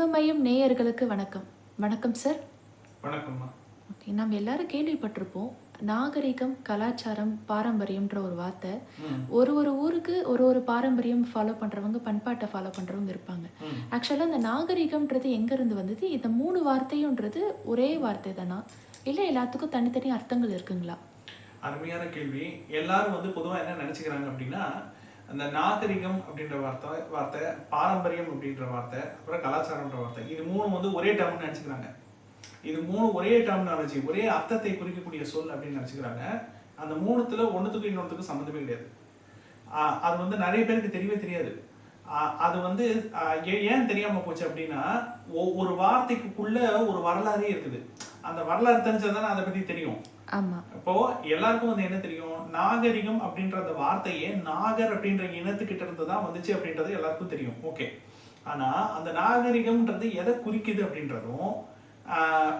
சிவமயம் நேயர்களுக்கு வணக்கம். வணக்கம் சார் வணக்கம்மா. ஓகே நம்ம எல்லாரும் கேள்விப்பட்டிருப்போம். நாகரிகம் கலாச்சாரம் பாரம்பரியம்ன்ற ஒரு வார்த்தை. ஒரு ஒரு ஊருக்கு ஒரு ஒரு பாரம்பரியம் ஃபாலோ பண்றவங்க பண்பாட்டை ஃபாலோ பண்றவங்க இருப்பாங்க. ஆக்சுவலாக இந்த நாகரிகம்ன்றது எங்க இருந்து வந்தது? இந்த மூணு வார்த்தையும்ன்றது ஒரே வார்த்தை தானா? இல்லை எல்லாத்துக்கும் தனித்தனி அர்த்தங்கள் இருக்குங்களா? அருமையான கேள்வி. எல்லாரும் வந்து பொதுவா என்ன நினைச்சுக்கிறாங்க அப்படின்னா அந்த நாகரிகம் அப்படின்ற வார்த்தை வார்த்தை பாரம்பரியம் அப்படின்ற வார்த்தை அப்புறம் கலாச்சாரம்ன்ற வார்த்தை இது மூணு வந்து ஒரே டேர்ம்னு நினச்சிக்கிறாங்க. இது மூணு ஒரே டெர்மினாலஜி ஒரே அர்த்தத்தை குறிக்கக்கூடிய சொல் அப்படின்னு நினச்சிக்கிறாங்க. அந்த மூணுத்துல ஒன்றுத்துக்கும் இன்னொன்றுக்கும் சம்மந்தமே கிடையாது. அது வந்து நிறைய பேருக்கு தெரியவே தெரியாது. அது வந்து ஏ- ஏன் தெரியாம போச்சு அப்படின்னா ஒரு வார்த்தைக்குள்ள ஒரு வரலாறே இருக்குது. அந்த வரலாறு தெரிஞ்சதானே அதை பத்தி தெரியும். ஆமாம் அப்போ எல்லாருக்கும் வந்து என்ன தெரியும்? நாகரிகம் அப்படின்ற அந்த வார்த்தையே நாகர் அப்படின்ற இனத்துக்கிட்ட இருந்து தான் வந்துச்சு அப்படின்றது எல்லாருக்கும் தெரியும். ஓகே ஆனா அந்த நாகரிகம்ன்றது எதை குறிக்குது அப்படின்றதும்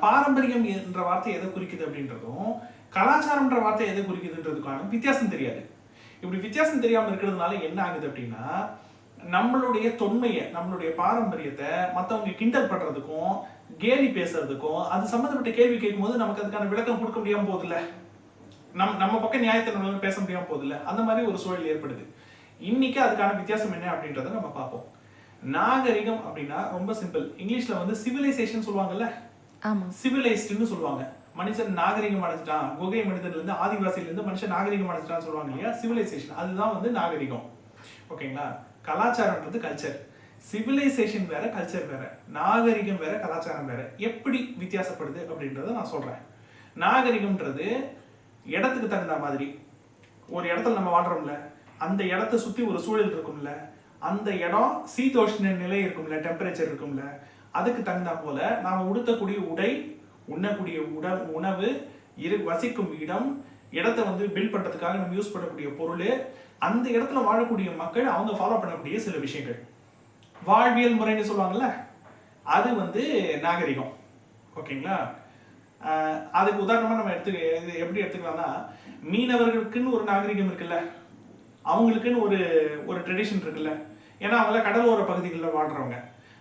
பாரம்பரியம் என்ற வார்த்தை எதை குறிக்குது அப்படின்றதும் கலாச்சாரம்ன்ற வார்த்தை எதை குறிக்குதுன்றதுக்கான வித்தியாசம் தெரியாது. இப்படி வித்தியாசம் தெரியாம இருக்கிறதுனால என்ன ஆகுது அப்படின்னா நம்மளுடைய தொன்மையை நம்மளுடைய பாரம்பரியத்தை மற்றவங்க கிண்டல் பண்றதுக்கும் கேலி பேசுறதுக்கும் அது சம்மந்தப்பட்ட கேள்வி கேட்கும்போது நமக்கு அதுக்கான விளக்கம் கொடுக்க முடியாம போகுதுல்ல? நம் நம்ம பக்கம் நியாயத்தை நம்மளால பேச முடியாம போகுதுல்ல? அந்த மாதிரி ஒரு சூழல் ஏற்படுது. இன்னைக்கு அதுக்கான வித்தியாசம் என்ன அப்படின்றத நம்ம பார்ப்போம். நாகரிகம் அப்படின்னா ரொம்ப சிம்பிள் இங்கிலீஷ்ல வந்து சிவிலைசேஷன் சொல்லுவாங்கல்ல? சிவிலைஸ்டுன்னு சொல்லுவாங்க. மனுஷன் நாகரிகம் அடைஞ்சிட்டான். குகை மனிதன்ல இருந்து ஆதிவாசியில இருந்து மனுஷன் நாகரிகம் அடைஞ்சிட்டான்னு சொல்லுவாங்க இல்லையா? சிவிலைசேஷன் அதுதான் வந்து நாகரிகம். ஓகேங்களா? கலாச்சாரம்ன்றது கல்ச்சர் சிவிலைசேஷன் வேற கல்ச்சர் வேற நாகரிகம் வேற கலாச்சாரம் வேற எப்படி வித்தியாசப்படுது அப்படின்றத நான் சொல்றேன். நாகரிகம்ன்றது இடத்துக்கு தகுந்த மாதிரி. ஒரு இடத்துல நம்ம வாழ்றோம்ல அந்த இடத்த சுத்தி ஒரு சூழல் இருக்கும்ல அந்த இடம் சீதோஷ்ண நிலை இருக்கும்ல டெம்பரேச்சர் இருக்கும்ல அதுக்கு தகுந்தா போல நாம உடுத்தக்கூடிய உடை உண்ணக்கூடிய உட உணவு இரு வசிக்கும் இடம் இடத்த வந்து பில்ட் பண்றதுக்காக நம்ம யூஸ் பண்ணக்கூடிய பொருள் அந்த இடத்துல வாழக்கூடிய மக்கள் அவங்க ஃபாலோ பண்ணக்கூடிய சில விஷயங்கள். வாழ்வியல் முறைன்னு சொல்லுவாங்கல்ல அது வந்து நாகரிகம். ஓகேங்களா? அதுக்கு உதாரணமா நம்ம எடுத்து எப்படி எடுத்துக்கலாம்னா மீனவர்களுக்குன்னு ஒரு நாகரிகம் இருக்குல்ல அவங்களுக்குன்னு ஒரு ஒரு ட்ரெடிஷன் இருக்குல்ல. ஏன்னா அவங்கள கடலோர பகுதிகளில் வாழ்றவங்க.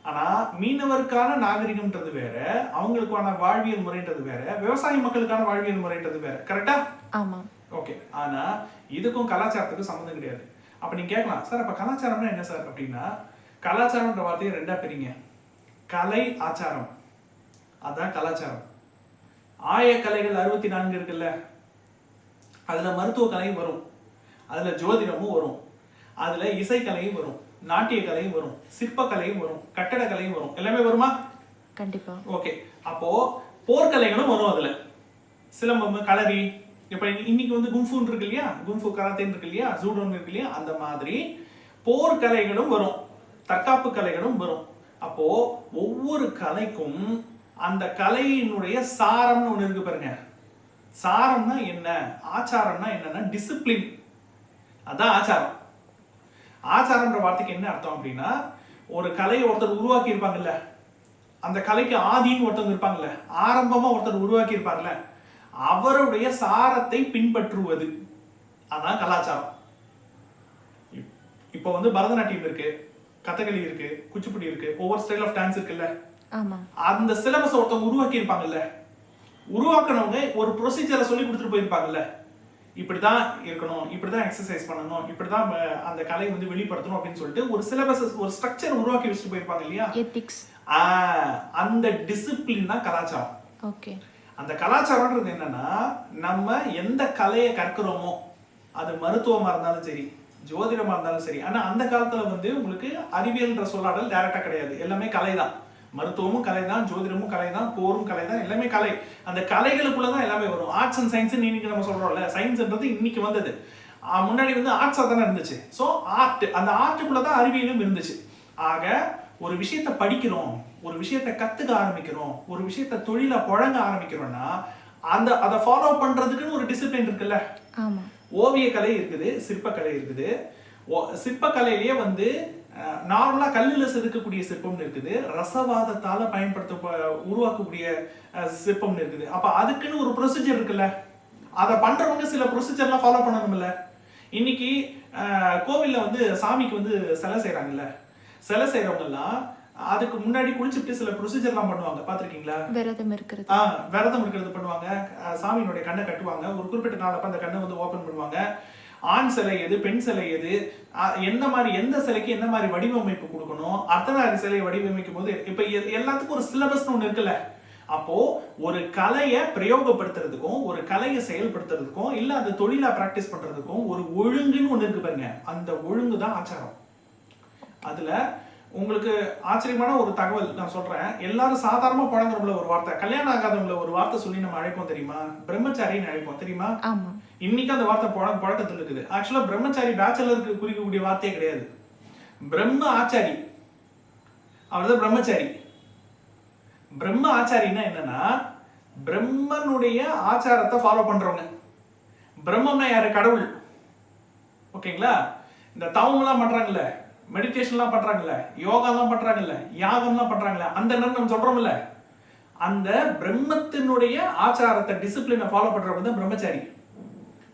ஆனா மீனவருக்கான நாகரிகம்ன்றது வேற அவங்களுக்கான வாழ்வியல் முறைன்றது வேற விவசாய மக்களுக்கான வாழ்வியல் முறைன்றது வேற. கரெக்டா ஆமா. ஓகே. ஆனா இதுக்கும் கலாச்சாரத்துக்கும் சம்மந்தம் கிடையாது. அப்ப நீங்க கேட்கலாம் சார் அப்ப கலாச்சாரம்னா என்ன சார்? அப்படின்னா கலாச்சாரம்ன்ற வார்த்தையை ரெண்டா பிரிங்க. கலை ஆச்சாரம். அதான் கலாச்சாரம். ஆய கலைகள் அறுபத்தி நான்கு இருக்குல்ல? அதுல மருத்துவ கலை வரும். அதுல ஜோதிடமும் வரும். அதுல இசைக்கலையும் வரும். நாட்டிய கலையும் வரும். சிற்பக்கலையும் வரும். கட்டடக்கலையும் வரும். எல்லாமே வருமா? கண்டிப்பா. ஓகே. அப்போ போர்க்கலைகளும் வரும் அதுல. சிலம்பம் களரி இப்ப இன்னைக்கு வந்து கும்ஃபுன்னு இருக்கு இல்லையா? கும்ஃபு கராத்தேன்னு இருக்கு இல்லையா? ஜூடோன்னு இருக்கு இல்லையா? அந்த மாதிரி போர்க்கலைகளும் வரும். தற்காப்பு கலைகளும் வரும். அப்போ ஒவ்வொரு கலைக்கும் அந்த கலையினுடைய சாரம்னு ஒன்று இருக்கு பாருங்க. சாரம்னா என்ன? ஆச்சாரம்னா என்னன்னா டிசிப்ளின் அதான் ஆச்சாரம். ஆச்சாரம்ன்ற வார்த்தைக்கு என்ன அர்த்தம் அப்படின்னா ஒரு கலையை ஒருத்தர் உருவாக்கி இருப்பாங்கல்ல அந்த கலைக்கு ஆதின்னு ஒருத்தவங்க இருப்பாங்கல்ல. ஆரம்பமா ஒருத்தர் உருவாக்கி இருப்பார்ல அவருடைய சாரத்தை பின்பற்றுவது. அதான் கலாச்சாரம். இப்போ வந்து பரதநாட்டியம் இருக்கு. கதகளி இருக்கு குச்சிப்புடி இருக்கு ஒவ்வொரு ஸ்டைல் ஆஃப் டான்ஸ் இருக்குல்ல? ஆமா. அந்த சிலபஸ் ஒருத்தவங்க உருவாக்கி இருப்பாங்கல்ல? உருவாக்குனவங்க ஒரு ப்ரொசீஜரை சொல்லி கொடுத்துட்டு போயிருப்பாங்கல்ல? இப்படிதான் இருக்கணும் இப்படிதான் எக்ஸசைஸ் பண்ணணும் இப்படிதான் அந்த கலையை வந்து வெளிப்படுத்தணும் அப்படின்னு சொல்லிட்டு ஒரு சிலபஸ் ஒரு ஸ்ட்ரக்சர் உருவாக்கி வச்சுட்டு போயிருப்பாங்க இல்லையா? அந்த டிசிப்ளின் தான் கலாச்சாரம். ஓகே அந்த கலாச்சாரம்ன்றது என்னன்னா நம்ம எந்த கலையை கற்கிறோமோ அது மருத்துவமா இருந்தாலும் சரி ஜோதிடமா இருந்தாலும் சரி. ஆனா அந்த காலத்துல வந்து உங்களுக்கு அறிவியல்ன்ற சொல்லாடல் டேரெக்டாக கிடையாது. எல்லாமே கலை தான் மருத்துவமும் கலை தான் ஜோதிடமும் கலை தான் போரும் கலை தான் எல்லாமே கலை. அந்த கலைகளுக்குள்ள தான் எல்லாமே வரும். ஆர்ட்ஸ் அண்ட் சயின்ஸ் இன்னைக்கு நம்ம சொல்றோம்ல சயின்ஸ்ன்றது இன்னைக்கு வந்தது. முன்னாடி வந்து ஆர்ட்ஸ் தானே இருந்துச்சு. ஸோ ஆர்ட் அந்த ஆர்ட்டுக்குள்ள தான் அறிவியலும் இருந்துச்சு. ஆக ஒரு விஷயத்தை படிக்கிறோம் ஒரு விஷயத்த கத்துக்க ஆரம்பிக்கிறோம் ஒரு விஷயத்தை தொழிலை புழங்க ஆரம்பிக்கிறோம்னா அந்த அதை ஃபாலோ பண்றதுக்குன்னு ஒரு டிசிப்ளின் இருக்குல்ல. ஆமா. ஓவியக்கலை இருக்குது சிற்பக்கலை இருக்குது. ஓ- சிற்பக்கலையிலேயே வந்து நார்மலாக கல்லில் செதுக்கக்கூடிய சிற்பம்னு இருக்குது. ரசவாதத்தால் பயன்படுத்த உருவாக்கக்கூடிய சிற்பம்னு இருக்குது. அப்போ அதுக்குன்னு ஒரு ப்ரொசீஜர் இருக்குல்ல? அதை பண்ணுறவங்க சில ப்ரொசீஜர்லாம் ஃபாலோ பண்ணணும்ல? இன்னைக்கு கோவிலில் வந்து சாமிக்கு வந்து சிலை செய்கிறாங்கல்ல சிலை செய்கிறவங்கெல்லாம் அதுக்கு முன்னாடி குளிச்சுட்டு சில ப்ரொசீஜர்லாம் பண்ணுவாங்க. பார்த்திருக்கீங்களா? விரதம் இருக்கிறது. ஆ விரதம் இருக்கிறது பண்ணுவாங்க. சாமியினுடைய கண்ணை கட்டுவாங்க. ஒரு குறிப்பிட்ட நாளப்ப அந்த கண்ணை வந்து ஓபன் பண்ணுவாங்க. ஆண் சிலை எது பெண் சிலை எது எந்த மாதிரி எந்த சிலைக்கு என்ன மாதிரி வடிவமைப்பு கொடுக்கணும் அர்த்தநாரி சிலையை வடிவமைக்கும் போது இப்ப எல்லாத்துக்கும் ஒரு சிலபஸ்னு ஒண்ணு இருக்குல்ல. அப்போ ஒரு கலையை பிரயோகப்படுத்துறதுக்கும் ஒரு கலையை செயல்படுத்துறதுக்கும் இல்ல அந்த தொழிலா பிராக்டிஸ் பண்றதுக்கும் ஒரு ஒழுங்குன்னு ஒண்ணு இருக்கு பாருங்க. அந்த ஒழுங்கு தான் ஆச்சாரம். அதுல உங்களுக்கு ஆச்சரியமான ஒரு தகவல் நான் சொல்றேன். எல்லாரும் சாதாரணமா புழங்குறவங்கள ஒரு வார்த்தை. கல்யாணம் ஆகாதவங்கள ஒரு வார்த்தை சொல்லி நம்ம அழைப்போம் தெரியுமா? பிரம்மச்சாரின்னு அழைப்போம். தெரியுமா? இன்னைக்கு அந்த வார்த்தை புழ புழக்கத்தில் இருக்குது. ஆக்சுவலா பிரம்மச்சாரி பேச்சலருக்கு குறிக்கக்கூடிய வார்த்தையே கிடையாது. பிரம்ம ஆச்சாரி. அவர்தான் பிரம்மச்சாரி. பிரம்ம ஆச்சாரின்னா என்னன்னா பிரம்மனுடைய ஆச்சாரத்தை ஃபாலோ பண்றவங்க. பிரம்மம்னா யாரு? கடவுள். ஓகேங்களா? இந்த தவம்லாம் பண்றாங்கல்ல. மெடிடேஷன்லாம் பண்றாங்கல்ல. யோகாலாம் பண்றாங்கல்ல. யாகம்லாம் பண்றாங்கல்ல. அந்த நேரம் நம்ம சொல்றோம்ல. அந்த பிரம்மத்தினுடைய ஆச்சாரத்தை டிசிப்ளினை ஃபாலோ பண்றவங்க தான் பிரம்மச்சாரி.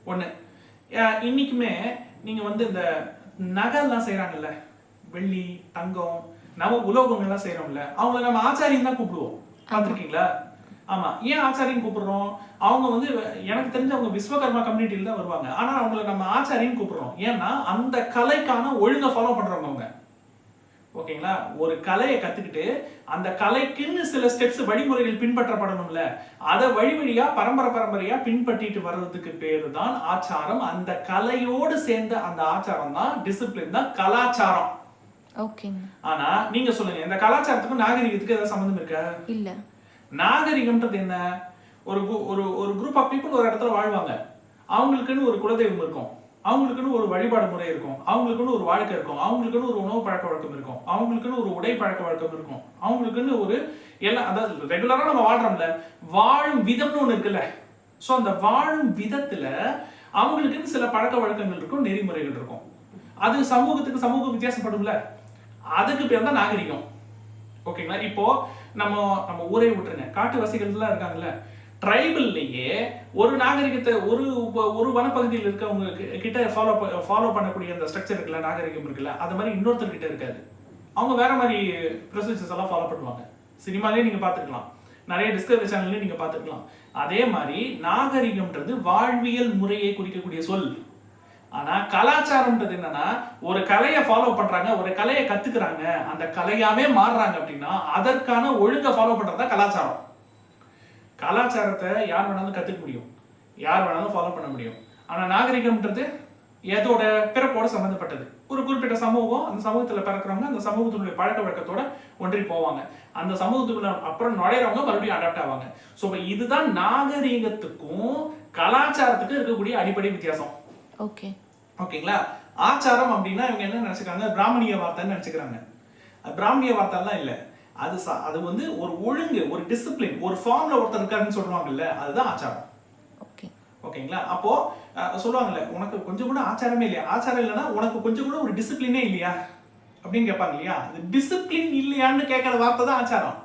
ஒண்ணு. அஹ் இன்னைக்குமே நீங்க வந்து இந்த நகைலாம் செய்றாங்கல்ல. வெள்ளி தங்கம் நவ உலோகங்கள்லாம் செய்றோம்ல. அவங்கள நம்ம ஆச்சாரியம் தான் கூப்பிடுவோம். பார்த்திருக்கீங்களா? ஆமா. ஏன் ஆச்சாரியம் கூப்பிடுறோம்? அவங்க வந்து எனக்கு தெரிஞ்ச அவங்க விஸ்வகர்மா கம்யூனிட்டியில தான் வருவாங்க. ஆனா அவங்கள நம்ம ஆச்சாரியம் கூப்பிடுறோம். ஏன்னா அந்த கலைக்கான ஒழுங்கை ஃபாலோ பண்றவங்க அவங்க. ஓகேங்களா? ஒரு கலையை கத்துக்கிட்டு அந்த கலைக்குன்னு சில ஸ்டெப்ஸ் வழிமுறைகள் பின்பற்றப்படணும்ல. அதை வழி வழியா பரம்பரை பரம்பரையா பின்பற்றிட்டு வர்றதுக்கு பேரு தான் ஆச்சாரம். அந்த கலையோடு சேர்ந்த அந்த ஆச்சாரம் தான் டிசிப்ளின் தான் கலாச்சாரம். ஓகேங்க. ஆனா நீங்க சொல்லுங்க இந்த கலாச்சாரத்துக்கும் நாகரிகத்துக்கு ஏதாவது சம்மந்தம் இருக்கா? இல்ல. நாகரிகம்ன்றது என்ன? ஒரு கு- ஒரு ஒரு குரூப் ஆஃப் பீப்புள் ஒரு இடத்துல வாழ்வாங்க. அவங்களுக்குன்னு ஒரு குலதெய்வம் இருக்கும். அவங்களுக்குன்னு ஒரு வழிபாடு முறை இருக்கும். அவங்களுக்குன்னு ஒரு வாழ்க்கை இருக்கும். அவங்களுக்குன்னு ஒரு உணவு பழக்க வழக்கம் இருக்கும். அவங்களுக்குன்னு ஒரு உடை பழக்க வழக்கம் இருக்கும். அவங்களுக்குன்னு ஒரு எல்லாம் அதாவது ரெகுலராக நம்ம வாழ்றோம்ல வாழும் விதம்னு ஒன்று இருக்குல்ல. ஸோ அந்த வாழும் விதத்தில் அவங்களுக்குன்னு சில பழக்க வழக்கங்கள் இருக்கும் நெறிமுறைகள் இருக்கும். அது சமூகத்துக்கு சமூகம் வித்தியாசப்படும்ல. அதுக்கு பேர் தான் நாகரிகம். ஓகேங்களா? இப்போ நம்ம நம்ம ஊரே விட்டுருங்க. காட்டு வசிகள்லாம் இருக்காங்கல்ல. ட்ரைபிள்லேயே ஒரு நாகரிகத்தை ஒரு ஒரு வனப்பகுதியில் இருக்கவங்க கிட்ட ஃபாலோ ஃபாலோ பண்ணக்கூடிய அந்த ஸ்ட்ரக்சர் இருக்குல்ல நாகரிகம் இருக்குல்ல அது மாதிரி இன்னொருத்தர் கிட்ட இருக்காது. அவங்க வேற மாதிரி ப்ரொசீஜர்ஸ் எல்லாம் ஃபாலோ பண்ணுவாங்க. சினிமாலேயே நீங்கள் பார்த்துக்கலாம் நிறைய டிஸ்கவரி சேனல்லையும் நீங்கள் பார்த்துக்கலாம் அதே மாதிரி நாகரிகம்ன்றது வாழ்வியல் முறையை குறிக்கக்கூடிய சொல். ஆனா கலாச்சாரம்ன்றது என்னன்னா ஒரு கலையை ஃபாலோ பண்றாங்க ஒரு கலையை கத்துக்கிறாங்க அந்த கலையாவே மாறுறாங்க அப்படின்னா அதற்கான ஒழுங்கை ஃபாலோ பண்றதா கலாச்சாரம். கலாச்சாரத்தை யார் வேணாலும் கத்துக்க முடியும். யார் வேணாலும் ஃபாலோ பண்ண முடியும். ஆனா நாகரிகம்ன்றது எதோட பிறப்போட சம்மந்தப்பட்டது ஒரு குறிப்பிட்ட சமூகம் அந்த சமூகத்தில் பிறக்கிறவங்க அந்த சமூகத்தினுடைய பழக்க வழக்கத்தோட ஒன்றி போவாங்க. அந்த சமூகத்துக்குள்ள அப்புறம் நுழையிறவங்க மறுபடியும் அடாப்ட் ஆவாங்க. ஸோ இதுதான் நாகரிகத்துக்கும் கலாச்சாரத்துக்கும் இருக்கக்கூடிய அடிப்படை வித்தியாசம். ஓகே ஓகேங்களா? ஆச்சாரம் அப்படின்னா இவங்க என்ன நினைச்சுக்கிறாங்க? பிராமணிய வார்த்தைன்னு நினைச்சுக்கிறாங்க. பிராமணிய வார்த்தைலாம் இல்ல. அது ச- அது வந்து ஒரு ஒழுங்கு ஒரு டிசிப்ளின் ஒரு ஃபார்ம்ல ஒருத்தர் இருக்காருன்னு சொல்லுவாங்கல்ல அதுதான் ஆச்சாரம். ஓகே. ஓகேங்களா? அப்போ சொல்லுவாங்கல்ல உனக்கு கொஞ்சம் கூட ஆச்சாரமே இல்லையா? ஆச்சாரம் இல்லைன்னா உனக்கு கொஞ்சம் கூட ஒரு டிசிப்ளினே இல்லையா? அப்படின்னு கேட்பாங்க இல்லையா? டிசிப்ளின் இல்லையான்னு கேட்கற வார்த்தை தான் ஆச்சாரம்.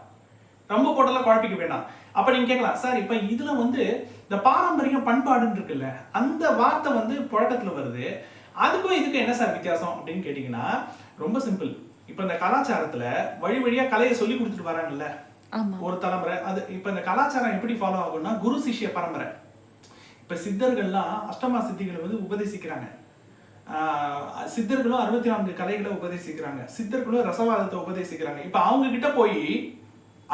ரொம்ப போட்டெல்லாம் குழப்பிக்க வேண்டாம் அப்ப நீங்க கேட்கலாம் சார் இப்ப இதுல வந்து இந்த பாரம்பரியம் பண்பாடுன்னு இருக்குல்ல அந்த வார்த்தை வந்து புழக்கத்துல வருது. அதுக்கும் இதுக்கும் என்ன சார் வித்தியாசம் அப்படின்னு கேட்டீங்கன்னா ரொம்ப சிம்பிள் இப்ப இந்த கலாச்சாரத்துல வழி வழியா கலையை சொல்லி கொடுத்துட்டு வராங்கல்ல ஒரு தலைமுறை. அது இப்ப இந்த கலாச்சாரம் எப்படி ஃபாலோ ஆகும்னா குரு சிஷ்ய பரம்பரை. இப்ப சித்தர்கள்லாம் அஷ்டமா சித்திகளை வந்து உபதேசிக்கிறாங்க. சித்தர்களும் அறுபத்தி நான்கு கலைகளை உபதேசிக்கிறாங்க. சித்தர்களும் ரசவாதத்தை உபதேசிக்கிறாங்க. இப்ப அவங்க கிட்ட போய்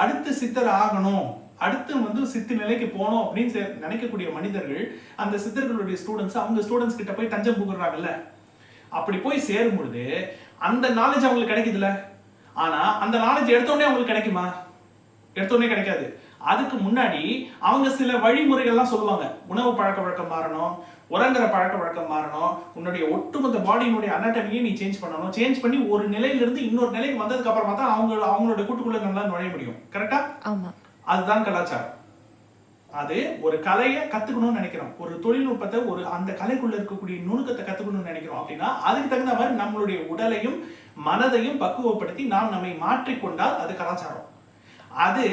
அடுத்து சித்தர் ஆகணும். அடுத்து வந்து சித்து நிலைக்கு போகணும் அப்படின்னு நினைக்கக்கூடிய மனிதர்கள் அந்த சித்தர்களுடைய ஸ்டூடெண்ட்ஸ் அவங்க ஸ்டூடெண்ட்ஸ் கிட்ட போய் தஞ்சம் புகுறாங்கல்ல. அப்படி போய் சேரும் பொழுது அந்த நாலேஜ் அவங்களுக்கு கிடைக்குதுல்ல? ஆனா அந்த நாலேஜ் எடுத்தோடனே அவங்களுக்கு கிடைக்குமா? எடுத்தோடனே கிடைக்காது. அதுக்கு முன்னாடி அவங்க சில வழிமுறைகள்லாம் சொல்லுவாங்க. உணவு பழக்க வழக்கம் மாறணும் உறங்குற பழக்க வழக்கம் மாறணும் உன்னுடைய ஒட்டுமொத்த பாடியினுடைய அனாட்டமியை நீ சேஞ்ச் பண்ணணும் சேஞ்ச் பண்ணி ஒரு நிலையிலிருந்து இன்னொரு நிலைக்கு வந்ததுக்கு அப்புறமா தான் அவங்க அவங்களோட கூட்டுக்குள்ள நல்லா நுழைய முடியும். கரெக்டா ஆமா. அதுதான் கலாச்சாரம். அது ஒரு கலையை கத்துக்கணும்னு நினைக்கிறோம். ஒரு தொழில்நுட்பத்தை ஒரு அந்த கலைக்குள்ள இருக்கக்கூடிய நுணுக்கத்தை கத்துக்கணும்னு நினைக்கிறோம் அப்படின்னா அதுக்கு தகுந்த மாதிரி நம்மளுடைய உடலையும் மனதையும் பக்குவப்படுத்தி நாம் நம்மை மாற்றிக்கொண்டால் அது கலாச்சாரம். அது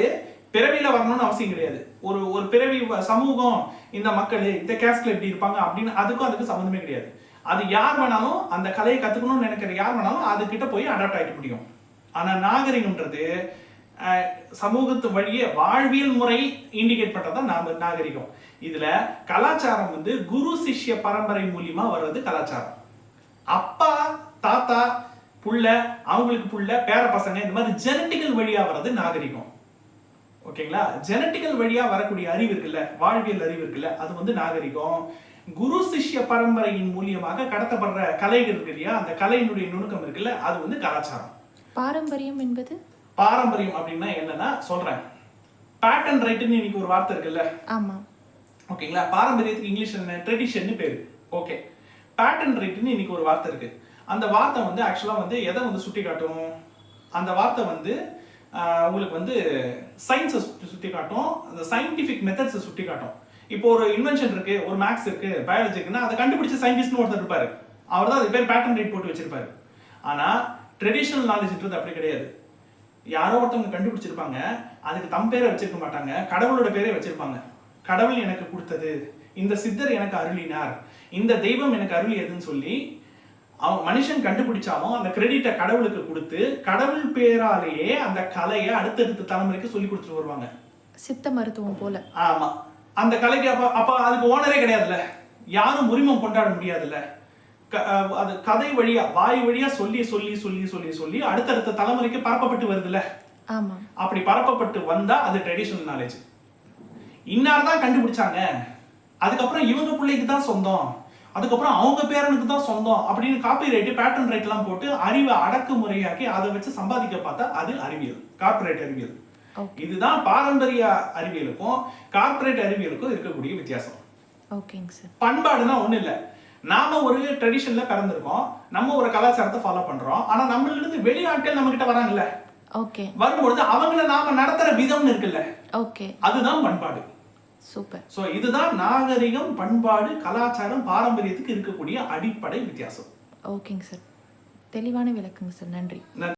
பிறவியில வரணும்னு அவசியம் கிடையாது. ஒரு ஒரு பிறவி சமூகம் இந்த மக்கள் இந்த கேஸ்ட்ல எப்படி இருப்பாங்க அப்படின்னு அதுக்கும் அதுக்கு சம்மந்தமே கிடையாது. அது யார் வேணாலும் அந்த கலையை கத்துக்கணும்னு நினைக்கிற யார் வேணாலும் அதுக்கிட்ட போய் அடாப்ட் ஆகிக்க முடியும். ஆனா நாகரிகம்ன்றது சமூகத்து வழியே வாழ்வியல் முறை இண்டிகேட் பண்றதுதான் நாம நாகரிகம். இதுல கலாச்சாரம் வந்து குரு சிஷ்ய பரம்பரை மூலியமா வர்றது கலாச்சாரம். அப்பா தாத்தா புள்ள அவங்களுக்கு புள்ள பேர பசங்க இந்த மாதிரி ஜெனட்டிக்கல் வழியாக வர்றது நாகரிகம். ஓகேங்களா ஜெனட்டிக்கல் வழியா வரக்கூடிய அறிவு இருக்குல்ல வாழ்வியல் அறிவு இருக்குல்ல அது வந்து நாகரிகம். குரு சிஷ்ய பரம்பரையின் மூலியமாக கடத்தப்படுற கலைகள் இருக்கு இல்லையா? அந்த கலையினுடைய நுணுக்கம் இருக்குல்ல அது வந்து கலாச்சாரம். பாரம்பரியம் என்பது? பாரம்பரியம் அப்படின்னா என்னன்னா சொல்றேன். பேட்டன் ரைட்டுன்னு இன்னைக்கு ஒரு வார்த்தை இருக்குல்ல? ஆமா. ஓகேங்களா? பாரம்பரியத்துக்கு இங்கிலீஷ் என்ன? ட்ரெடிஷன் பேரு. ஓகே. பேட்டன் ரைட்னு இன்னைக்கு ஒரு வார்த்தை இருக்கு. அந்த வார்த்தை வந்து ஆக்சுவலாக வந்து எதை வந்து சுட்டி காட்டும்? அந்த வார்த்தை வந்து உங்களுக்கு வந்து சயின்ஸை சுட்டி காட்டும். அந்த சயின்டிஃபிக் மெத்தட்ஸை சுட்டி காட்டும். இப்போ ஒரு இன்வென்ஷன் இருக்கு ஒரு மேக்ஸ் இருக்கு பயாலஜி இருக்குன்னா அதை கண்டுபிடிச்ச சயின்டிஸ்ட்னு ஒருத்தர் இருப்பாரு. அவர் தான் அது பேர் பேட்டன் ரைட் போட்டு வச்சிருப்பாரு. ஆனா ட்ரெடிஷனல் நாலேஜ்ன்றது அப்படி கிடையாது. யாரோ ஒருத்தவங்க கண்டுபிடிச்சிருப்பாங்க அதுக்கு தம் பேரை வச்சிருக்க மாட்டாங்க கடவுளோட பேரே வச்சிருப்பாங்க. கடவுள் எனக்கு கொடுத்தது இந்த சித்தர் எனக்கு அருளினார் இந்த தெய்வம் எனக்கு அருளியதுன்னு சொல்லி அவன் மனுஷன் கண்டுபிடிச்சாலும் அந்த கிரெடிட்டை கடவுளுக்கு கொடுத்து கடவுள் பேராலேயே அந்த கலையை அடுத்தடுத்த தலைமுறைக்கு சொல்லி கொடுத்துட்டு வருவாங்க. சித்த மருத்துவம் போல. ஆமா. அந்த கலைக்கு அப்ப அப்ப அதுக்கு ஓனரே கிடையாதுல்ல. யாரும் உரிமம் கொண்டாட முடியாதுல்ல. அது கதை வழியா வாய் வழியா சொல்லி சொல்லி சொல்லி சொல்லி சொல்லி அடுத்தடுத்த தலைமுறைக்கு பரப்பப்பட்டு வருதுல்ல? ஆமா. அப்படி பரப்பப்பட்டு வந்தா அது ட்ரெடிஷனல் நாலேஜ் இன்னார் தான் கண்டுபிடிச்சாங்க. அதுக்கப்புறம் இவங்க பிள்ளைக்கு தான் சொந்தம். அதுக்கப்புறம் அவங்க பேரனுக்கு தான் சொந்தம் அப்படின்னு காப்பி ரைட்டு பேட்டர்ன் ரைட்லாம் போட்டு அறிவை அடக்குமுறையாக்கி அதை வச்சு சம்பாதிக்க பார்த்தா அது அறிவியல் கார்ப்பரேட் அறிவியல். இதுதான் பாரம்பரிய அறிவியலுக்கும் கார்ப்பரேட் அறிவியலுக்கும் இருக்கக்கூடிய வித்தியாசம். பண்பாடுனா ஒண்ணும் இல்ல. நாம ஒரு ட்ரெடிஷன்ல பிறந்திருக்கோம். நம்ம ஒரு கலாச்சாரத்தை ஃபாலோ பண்றோம். ஆனா நம்மள இருந்து வெளிநாட்கள் நம்ம கிட்ட வராங்கல்ல? ஓகே வரும்பொழுது அவங்கள நாம நடத்துற விதம்னு இருக்குல்ல? ஓகே அதுதான் பண்பாடு. சூப்பர் சோ இதுதான் நாகரிகம் பண்பாடு கலாச்சாரம் பாரம்பரியத்துக்கு இருக்கக்கூடிய அடிப்படை வித்தியாசம். ஓகேங்க சார் தெளிவான விளக்குங்க சார் நன்றி.